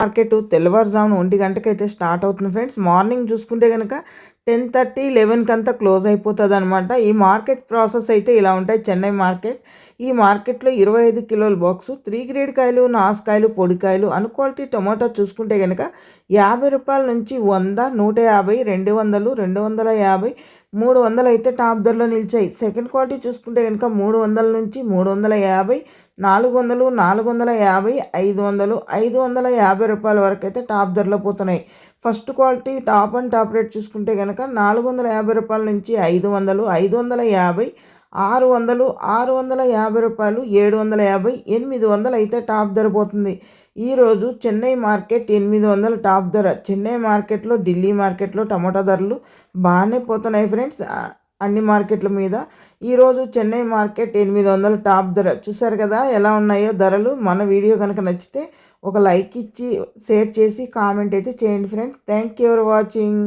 Market తెల్లవారుజామున ఒంటి గంటకైతే స్టార్ట్ అవుతుంది ఫ్రెండ్స్. మార్నింగ్ చూసుకుంటే కనుక టెన్ థర్టీ లెవెన్కి అంతా క్లోజ్ అయిపోతుంది అనమాట ఈ మార్కెట్ ప్రాసెస్ అయితే ఇలా ఉంటాయి. చెన్నై మార్కెట్. ఈ మార్కెట్లో ఇరవై ఐదు కిలోల బాక్సు త్రీ గ్రేడ్ కాయలు నాసుకాయలు పొడికాయలు అన్క్వాలిటీ టొమాటో చూసుకుంటే కనుక యాభై రూపాయల నుంచి వంద నూట యాభై రెండు వందలు రెండు వందల యాభై మూడు వందలు అయితే టాప్ ధరలో నిలిచాయి. సెకండ్ క్వాలిటీ చూసుకుంటే కనుక మూడు వందల నుంచి మూడు వందల యాభై నాలుగు వందలు నాలుగు వందల యాభై ఐదు వందలు ఐదు వందల యాభై రూపాయల వరకు అయితే టాప్ ధరలో పోతున్నాయి. First quality top and top rate చూసుకుంటే కనుక నాలుగు వందల యాభై రూపాయల నుంచి ఐదు వందలు ఐదు వందల యాభై ఆరు వందలు ఆరు వందల యాభై రూపాయలు ఏడు వందల యాభై ఎనిమిది వందలు అయితే టాప్ ధర పోతుంది. ఈరోజు చెన్నై మార్కెట్ ఎనిమిది వందల టాప్ ధర. చెన్నై మార్కెట్లో ఢిల్లీ మార్కెట్లో టమాటా ధరలు బాగానే పోతున్నాయి ఫ్రెండ్స్. అన్ని మార్కెట్ల మీద ఈరోజు చెన్నై మార్కెట్ ఎనిమిది వందల టాప్ ధర. చూసారు కదా ఎలా ఉన్నాయో ధరలు. మన వీడియో కనుక నచ్చితే ఒక లైక్ ఇచ్చి షేర్ చేసి కామెంట్ అయితే చేయండి friends. Thank you for watching.